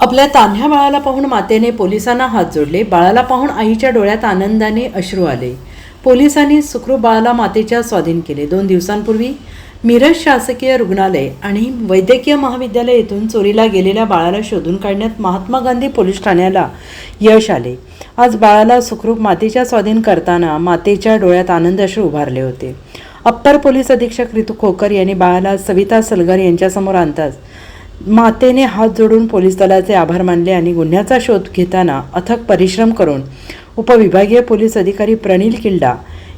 आपल्या तान्ह्या बाळाला पाहून मातेने पोलिसांना हात जोडले. बाळाला पाहून आईच्या डोळ्यात आनंदाने अश्रू आले. पोलिसांनी सुखरूप बाळाला मातेच्या स्वाधीन केले. दोन दिवसांपूर्वी मिरज शासकीय रुग्णालय आणि वैद्यकीय महाविद्यालय येथून चोरीला गेलेल्या बाळाला शोधून काढण्यात महात्मा गांधी पोलीस ठाण्याला यश आले. आज बाळाला सुखरूप मातेच्या स्वाधीन करताना मातेच्या डोळ्यात आनंद अश्रू उभारले होते. अप्पर पोलीस अधीक्षक रितू खोकर यांनी बाळाला सविता सलगर यांच्यासमोर आणताच मातेने हात जोडून पोलीस दलाचे आभार मानले आणि गुन्ह्याचा शोध घेताना अथक परिश्रम करून उपविभागीय पोलीस अधिकारी प्रणील किल्डा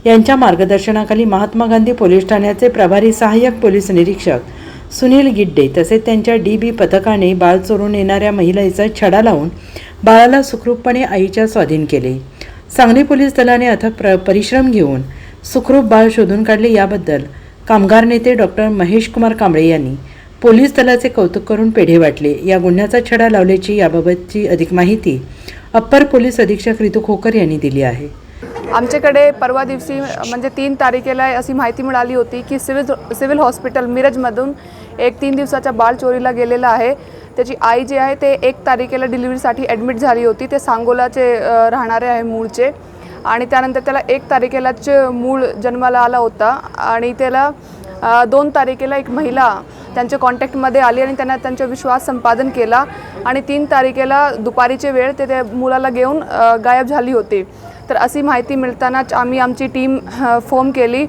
यांच्या मार्गदर्शनाखाली महात्मा गांधी पोलीस ठाण्याचे प्रभारी सहाय्यक पोलीस निरीक्षक सुनील गिड्डे तसेच त्यांच्या डी बी पथकाने बाळ चोरून येणाऱ्या महिलेचा छडा लावून बाळाला सुखरूपपणे आईच्या स्वाधीन केले. सांगली पोलीस दलाने अथक प्र परिश्रम घेऊन सुखरूप बाळ शोधून काढले. याबद्दल कामगार नेते डॉक्टर महेश कुमार कांबळे यांनी पोलीस दलाचे कौतुक करून पेढे वाटले. या गुन्ह्याचा छडा लावल्याची याबाबतची अधिक माहिती अप्पर पोलीस अधीक्षक रितू खोकर यांनी दिली आहे. आमच्याकडे परवा दिवशी म्हणजे तीन तारखेला अशी माहिती मिळाली होती की सिव्हिल सिव्हिल हॉस्पिटल मिरजमधून एक तीन दिवसाच्या बाळ चोरीला गेलेला आहे. त्याची आई जी आहे ते एक तारखेला डिलिव्हरीसाठी ॲडमिट झाली होती. ते सांगोलाचे राहणारे आहे मूळचे. आणि त्यानंतर त्याला एक तारखेलाच मूळ जन्माला आला होता. आणि त्याला दोन तारखेला एक महिला त्यांच्या कॉन्टॅक्टमध्ये आली आणि त्यांना त्यांचा विश्वास संपादन केला. आणि तीन तारखेला दुपारीचे वेळ ते त्या मुलाला घेऊन गायब झाली होती. तर अशी माहिती मिळतानाच आम्ही आमची टीम फॉर्म केली.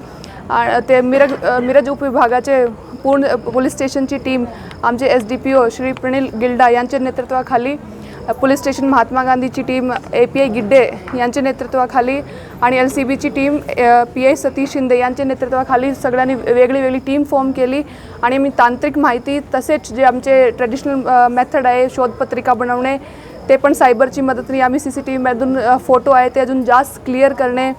ते मिरज मिरज उपविभागाचे पूर्ण पोलीस स्टेशनची टीम आमचे S D P O Shri Pranil Gilda यांच्या नेतृत्वाखाली पोलीस स्टेशन महात्मा गांधीची team A P I Gidde यांच्या नेतृत्वाखाली आणि एल सी बीची team P I Satish Shinde यांच्या नेतृत्वाखाली सगळ्यांनी वेगळी वेगळी टीम फॉर्म केली. आणि मी तांत्रिक माहिती तसेच जे आमचे ट्रेडिशनल मेथड आहे शोधपत्रिका बनवणे ते पण सायबरची मदतीने आम्ही सी सी टी व्हीमधून फोटो आहे ते अजून जास्त क्लिअर करणे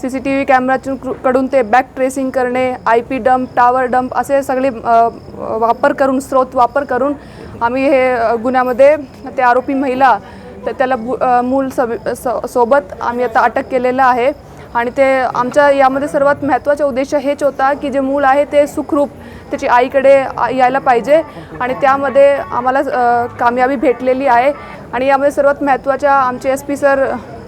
सी सी टी व्ही कॅमेरातून कडून ते बॅक ट्रेसिंग करणे I P dump tower dump असे सगळे वापर करून स्रोत वापर करून आम्ही हे गुन्ह्यामध्ये ते आरोपी महिला तर त्याला मूल सब स- सोबत आम्ही आता अटक केलेलं आहे. आणि ते आमच्या यामध्ये सर्वात महत्त्वाचा उद्देश हेच होता की जे मूल आहे ते सुखरूप त्याची आईकडे यायला पाहिजे. आणि त्यामध्ये आम्हाला कामयाबी भेटलेली आहे. आणि यामध्ये सर्वात महत्त्वाच्या आमचे S P sir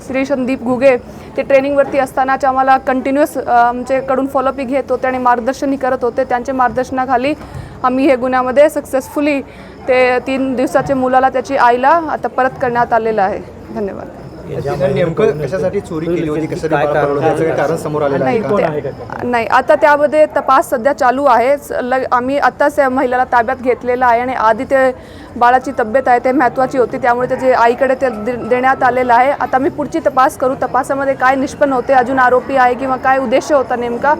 Shri Sandeep Ghuge ते ट्रेनिंगवरती असतानाच आम्हाला कंटिन्युअस आमच्याकडून फॉलोअपही घेत होते आणि मार्गदर्शनही करत होते. त्यांच्या मार्गदर्शनाखाली आम्ही हे गुन्ह्यामध्ये सक्सेसफुली ते तीन दिवसाच्या मुलाला त्याची आईला आता परत करण्यात आलेलं आहे. धन्यवाद. तिने नेमकं कशासाठी चोरी केली होती कशासाठी बाळ पळवलं त्याचं काही कारण समोर आलेलं आहे नाही आता त्यामध्ये तपास सध्या चालू आहे स- ल आम्ही आत्ताच त्या महिलेला ताब्यात घेतलेलं आहे आणि आधी ते बाळाची तब्येत आहे ते महत्त्वाची होती त्यामुळे त्याचे आईकडे ते दे- देण्यात आलेलं आहे. आता मी पुढची तपास करू तपासामध्ये काय निष्पन्न होते अजून आरोपी आहे किंवा काय उद्देश होता नेमका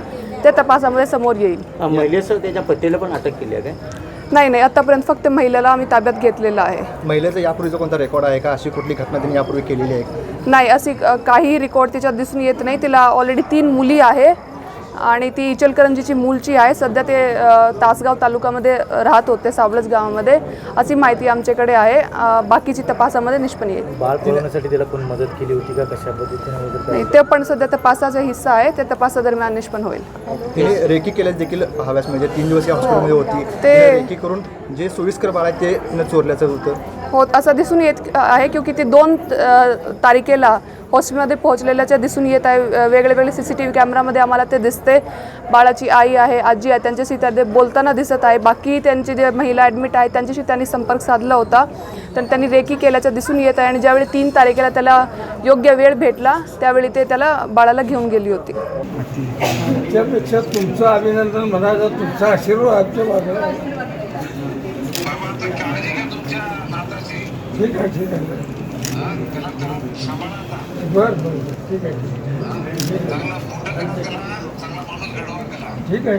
ते तपासामध्ये समोर येईल. महिलेसह त्याच्या पतीला पण अटक केली आहे काय? नाही नाही आतापर्यंत फक्त महिलेला आम्ही ताब्यात घेतलेलं आहे. महिलेचा यापूर्वीचा कोणता रेकॉर्ड आहे का? अशी कुठली घटना तिने यापूर्वी केलेली आहे? नाही अशी अ, काही रेकॉर्ड तिच्यात दिसून येत नाही. तिला ऑलरेडी तीन मुली आहे. आणि ती इचलकरंजीची मूलची आहे. सध्या ते तासगाव तालुक्यामध्ये राहत होते सावलज गावामध्ये. अशी माहिती आमच्याकडे आहे. बाकीची तपासामध्ये निष्पन्न येईल. बाळ पळवण्यासाठी त्याला कोण मदत केली होती का? कशा पद्धतीने ते पण सध्या तपासाचा हिस्सा आहे. ते तपासादरम्यान निष्पन्न होईल. तिने रेकी केल्यास देखील हव्यास. म्हणजे तीन दिवस या हॉस्पिटलमध्ये होती. ते- रेकी करून जे सोयीस्कर बाळ आहे ते चोरल्याचं होतं. होत असं दिसून येत आहे क्योंकि ते दोन तारखेला हॉस्पिटलमध्ये पोहोचलेल्याच्या दिसून येत आहे. वेगळे वेगळे सी सी टी व्ही कॅमेरामध्ये आम्हाला ते दिसते. बाळाची आई आहे आजी आहे त्यांच्याशी त्या ते बोलताना दिसत आहे. बाकी त्यांची जे महिला ॲडमिट आहे त्यांच्याशी त्यांनी संपर्क साधला होता. तर त्यांनी रेकी केल्याचं दिसून येत आहे आणि ज्यावेळी तीन तारखेला त्याला योग्य वेळ भेटला त्यावेळी ते त्याला बाळाला घेऊन गेली होती. त्यापेक्षा तुमचं अभिनंदन म्हणायचं तुमचा आशीर्वाद आमच्या बाजूला आहे. ठीक आहे ठीक आहे. बर बर बर. ठीक आहे ठीक आहे. ठीक आहे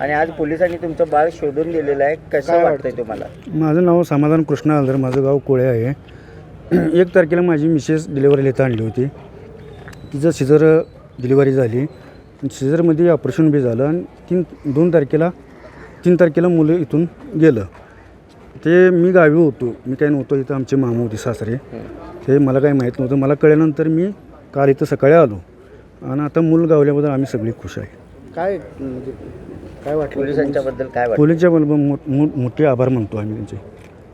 आणि आज पोलिसांनी तुमचं बाळ शोधून दिलेलं आहे. कसं वाटतंय तुम्हाला? माझं नाव समाधान कृष्णा आलदर माझं गाव कोळे आहे. एक तारखेला माझी मिसेस डिलिव्हरी येता आणली होती. तिचं सिझर डिलिव्हरी झाली. सिझरमध्ये ऑपरेशन बी झालं आणि तीन दोन तारखेला तीन तारखेला मुलं इथून गेलं. ते मी गावी होतो. मी काही नव्हतो इथं आमचे मामा होते सासरे. ते मला काही माहीत नव्हतं. मला कळल्यानंतर मी काल इथं सकाळी आलो. आणि आता मूल गावल्याबद्दल आम्ही सगळे खुश आहे. काय म्हणजे काय वाटलं? पोलिसांच्या बद्दल काय वाटतं पोलीसच्या मोठे आभार मानतो आम्ही त्यांचे.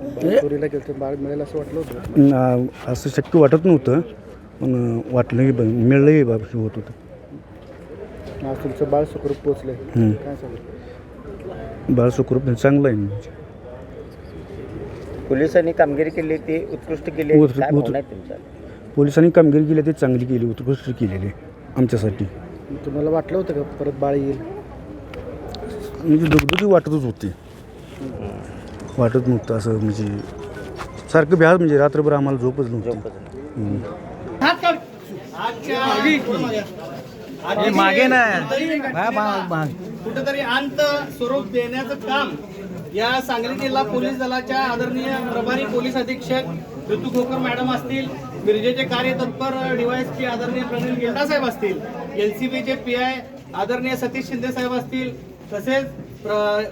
बाळ चोरीला गेलं तर बाळ मिळेल असं वाटलं होतं? असं शक्य वाटत नव्हतं. पण वाटलं की ब- मिळलंही बाब हे होत होतं. तुमचं बाळ सुखरूप हम्म. काय सांगू? बाळ सुखरूप चांगलं आहे म्हणजे. पोलिसांनी कामगिरी केली ती उत्कृष्ट केली. आहे. उत- काय उत- भावना आहे तुमच्या? पोलिसांनी कामगिरी केली ती चांगली केली उत्कृष्ट केलेली आमच्यासाठी. तुम्हाला वाटलं होतं का परत बाळ येईल? म्हणजे दुखदुखी वाटतच होती. वाटत नव्हतं असं म्हणजे सारखं भ्यास म्हणजे रात्रभर आम्हाला झोपच नव्हती. मागे ना कुठेतरी अंत स्वरूप देण्याचं काम या सांगली जिल्हा पोलीस दलाच्या आदरणीय प्रभारी पोलीस अधीक्षक ऋतू खोकर मॅडम असतील मिरजेचे कार्यतत्पर डीवायएसपी आदरणीय प्रणील गेंडा साहेब असतील एलसीबीचे पी आय आदरणीय सतीश शिंदे साहेब असतील तसेच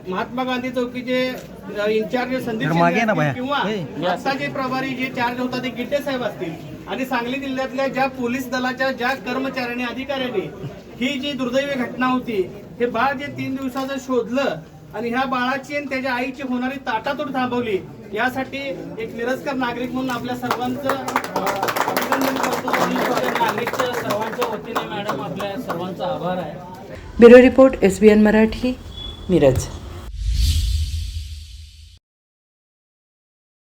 महात्मा गांधी चौकीचे अ, इंचार्ज संदीप किंवा आत्ताचे प्रभारी जे चार्ज होता ते गिड्डे साहेब असतील आणि सांगली जिल्ह्यातल्या ज्या पोलीस दलाच्या ज्या कर्मचाऱ्यांनी अधिकाऱ्यांनी ही जी दुर्दैवी घटना होती हे बाळ जे तीन दिवसाचं शोधलं आणि ह्या बाळाची आणि त्याच्या आईची होणारी ताटातूट थांबवली यासाठी एक निरस्कर नागरिक म्हणून आपल्या सर्वांचं अभिनंदन करतो. नागरिकच्या सर्वांच्या वतीने मॅडम आपल्या सर्वांचा आभार आहे. Bureau report S B N Marathi Miraj.